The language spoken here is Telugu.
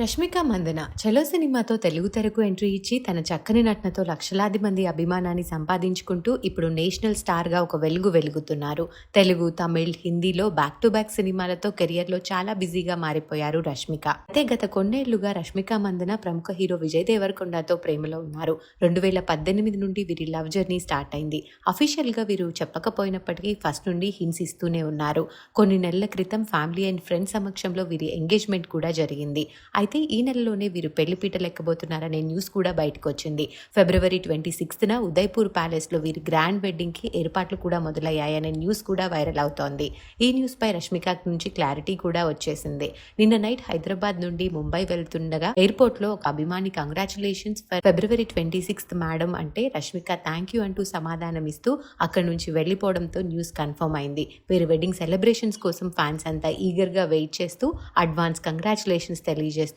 రష్మిక మందన చలో సినిమాతో తెలుగు తెరకు ఎంట్రీ ఇచ్చి తన చక్కని నటనతో లక్షలాది మంది అభిమానాన్ని సంపాదించుకుంటూ ఇప్పుడు నేషనల్ స్టార్గా ఒక వెలుగు వెలుగుతున్నారు. తెలుగు తమిళ్ హిందీలో బ్యాక్ టు బ్యాక్ సినిమాలతో కెరియర్లో చాలా బిజీగా మారిపోయారు రష్మిక. అయితే గత కొన్నేళ్ళుగా రష్మిక మందన ప్రముఖ హీరో విజయ్ దేవరకొండతో ప్రేమలో ఉన్నారు. రెండు వేల పద్దెనిమిది నుండి వీరి లవ్ జర్నీ స్టార్ట్ అయింది. అఫీషియల్గా వీరు చెప్పకపోయినప్పటికీ ఫస్ట్ నుండి హింసిస్తూనే ఉన్నారు. కొన్ని నెలల క్రితం ఫ్యామిలీ అండ్ ఫ్రెండ్స్ సమక్షంలో వీరి ఎంగేజ్మెంట్ కూడా జరిగింది. అయితే ఈ నెలలోనే వీరు పెళ్ళిపీట లెక్కబోతున్నారనే న్యూస్ కూడా బయటకు వచ్చింది ఫిబ్రవరి ట్వంటీ సిక్స్త్న ఉదయ్పూర్ ప్యాలెస్లో వీరి గ్రాండ్ వెడ్డింగ్కి ఏర్పాట్లు కూడా మొదలయ్యాయనే న్యూస్ కూడా వైరల్ అవుతోంది. ఈ న్యూస్పై రష్మిక నుంచి క్లారిటీ కూడా వచ్చేసింది. నిన్న నైట్ హైదరాబాద్ నుండి ముంబై వెళ్తుండగా ఎయిర్పోర్ట్లో ఒక అభిమాని congratulations February twenty sixth madam అంటే రష్మిక థ్యాంక్ యూ అంటూ సమాధానం ఇస్తూ అక్కడి నుంచి వెళ్ళిపోవడంతో న్యూస్ కన్ఫర్మ్ అయింది. వీరి వెడ్డింగ్ సెలబ్రేషన్స్ కోసం ఫ్యాన్స్ అంతా ఈగర్గా వెయిట్ చేస్తూ అడ్వాన్స్ కంగ్రాచులేషన్స్ తెలియజేస్తూ